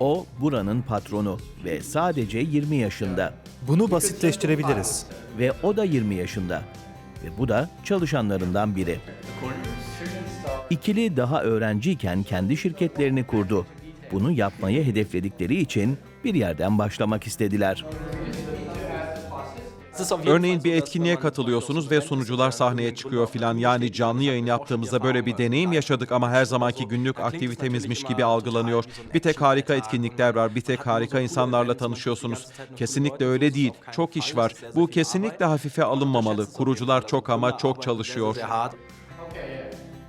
O buranın patronu ve sadece 20 yaşında Bunu basitleştirebiliriz. ve o da 20 yaşında ve bu da çalışanlarından biri. İkili daha öğrenciyken kendi şirketlerini kurdu. Bunu yapmayı hedefledikleri için bir yerden başlamak istediler. Örneğin bir etkinliğe katılıyorsunuz ve sunucular sahneye çıkıyor filan. Yani canlı yayın yaptığımızda böyle bir deneyim yaşadık ama her zamanki günlük aktivitemizmiş gibi algılanıyor. Bir tek harika etkinlikler var, bir tek harika insanlarla tanışıyorsunuz. Kesinlikle öyle değil. Çok iş var. Bu kesinlikle hafife alınmamalı. Kurucular çok ama çok çalışıyor.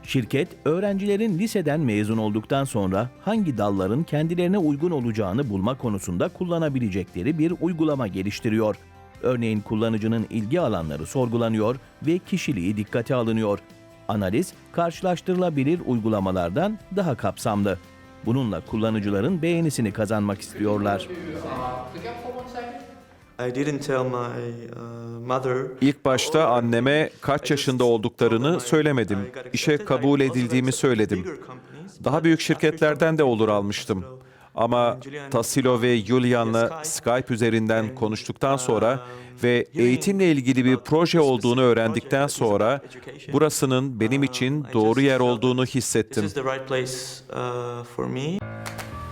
Şirket, öğrencilerin liseden mezun olduktan sonra hangi dalların kendilerine uygun olacağını bulma konusunda kullanabilecekleri bir uygulama geliştiriyor. Örneğin kullanıcının ilgi alanları sorgulanıyor ve kişiliği dikkate alınıyor. Analiz, karşılaştırılabilir uygulamalardan daha kapsamlı. Bununla kullanıcıların beğenisini kazanmak istiyorlar. Uh. İlk başta anneme kaç yaşında olduklarını söylemedim. İşe kabul edildiğimi söyledim. Daha büyük şirketlerden de olur almıştım. Ama Tassilo ve Julian'la Skype üzerinden konuştuktan sonra ve eğitimle ilgili bir proje olduğunu öğrendikten sonra burasının benim için doğru yer olduğunu hissettim. uh.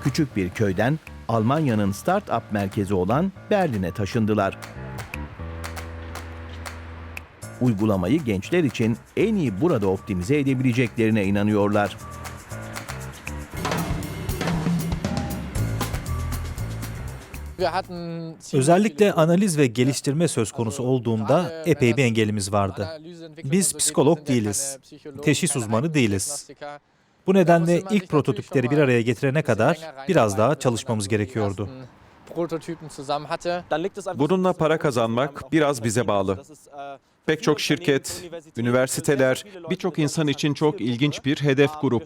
Küçük bir köyden Almanya'nın start-up merkezi olan Berlin'e taşındılar. Uygulamayı gençler için en iyi burada optimize edebileceklerine inanıyorlar. Özellikle analiz ve geliştirme söz konusu olduğunda epey bir engelimiz vardı. Biz psikolog değiliz, teşhis uzmanı değiliz. Bu nedenle ilk prototipleri bir araya getirene kadar biraz daha çalışmamız gerekiyordu. Bununla para kazanmak biraz bize bağlı. Pek çok şirket, üniversiteler, birçok insan için çok ilginç bir hedef grup.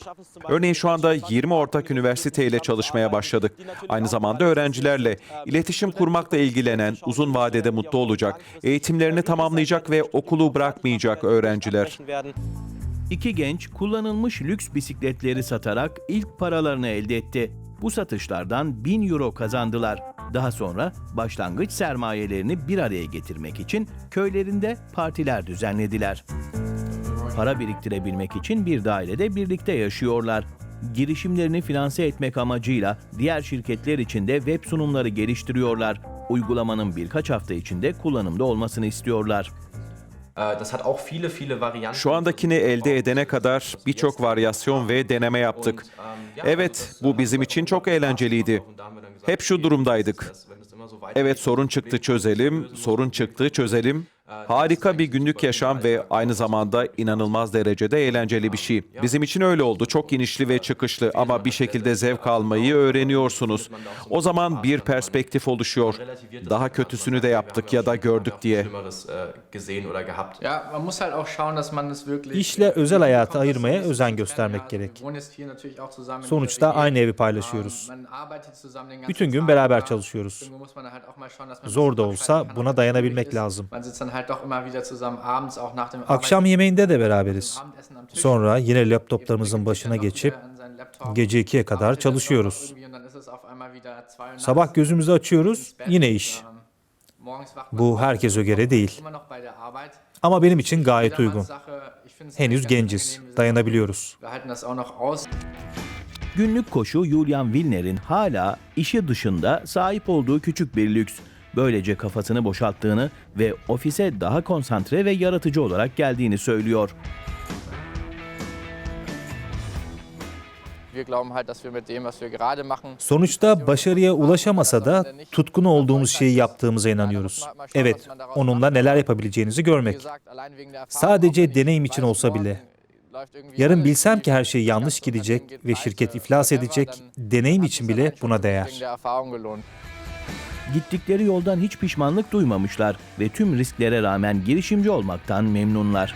Örneğin şu anda 20 ortak üniversiteyle çalışmaya başladık. Aynı zamanda öğrencilerle, iletişim kurmakla ilgilenen, uzun vadede mutlu olacak, eğitimlerini tamamlayacak ve okulu bırakmayacak öğrenciler. İki genç kullanılmış lüks bisikletleri satarak ilk paralarını elde etti. Bu satışlardan 1000 euro kazandılar. Daha sonra başlangıç sermayelerini bir araya getirmek için köylerinde partiler düzenlediler. Para biriktirebilmek için bir dairede birlikte yaşıyorlar. Girişimlerini finanse etmek amacıyla diğer şirketler için de web sunumları geliştiriyorlar. Uygulamanın birkaç hafta içinde kullanımda olmasını istiyorlar. Äh, Das hat auch viele, viele Varianten. Şu andakini elde edene kadar birçok varyasyon ve deneme yaptık. Evet, bu bizim için çok eğlenceliydi. Hep şu durumdaydık. Evet sorun çıktı çözelim, sorun çıktı çözelim. Harika bir günlük yaşam ve aynı zamanda inanılmaz derecede eğlenceli bir şey. Bizim için öyle oldu. Çok inişli ve çıkışlı ama bir şekilde zevk almayı öğreniyorsunuz. O zaman bir perspektif oluşuyor. Daha kötüsünü de yaptık ya da gördük diye. Schlimmeres gesehen oder gehabt. Ja, man muss halt auch schauen, dass man es wirklich İşle özel hayatı ayırmaya özen göstermek gerek. Sonuçta aynı evi paylaşıyoruz. Bütün gün beraber çalışıyoruz. Zor da olsa buna dayanabilmek lazım. Akşam yemeğinde de beraberiz. Sonra yine laptoplarımızın başına geçip gece 2'ye kadar çalışıyoruz. Sabah gözümüzü açıyoruz, yine iş. Bu herkese göre değil. Ama benim için gayet uygun. Henüz genciz, dayanabiliyoruz. Günlük koşu Julian Wilner'in hala işi dışında sahip olduğu küçük bir lüks. Böylece kafasını boşalttığını ve ofise daha konsantre ve yaratıcı olarak geldiğini söylüyor. Sonuçta başarıya ulaşamasa da tutkun olduğumuz şeyi yaptığımıza inanıyoruz. Evet, onunla neler yapabileceğinizi görmek. Sadece deneyim için olsa bile. Yarın bilsem ki her şey yanlış gidecek ve şirket iflas edecek, deneyim için bile buna değer. Gittikleri yoldan hiç pişmanlık duymamışlar ve tüm risklere rağmen girişimci olmaktan memnunlar.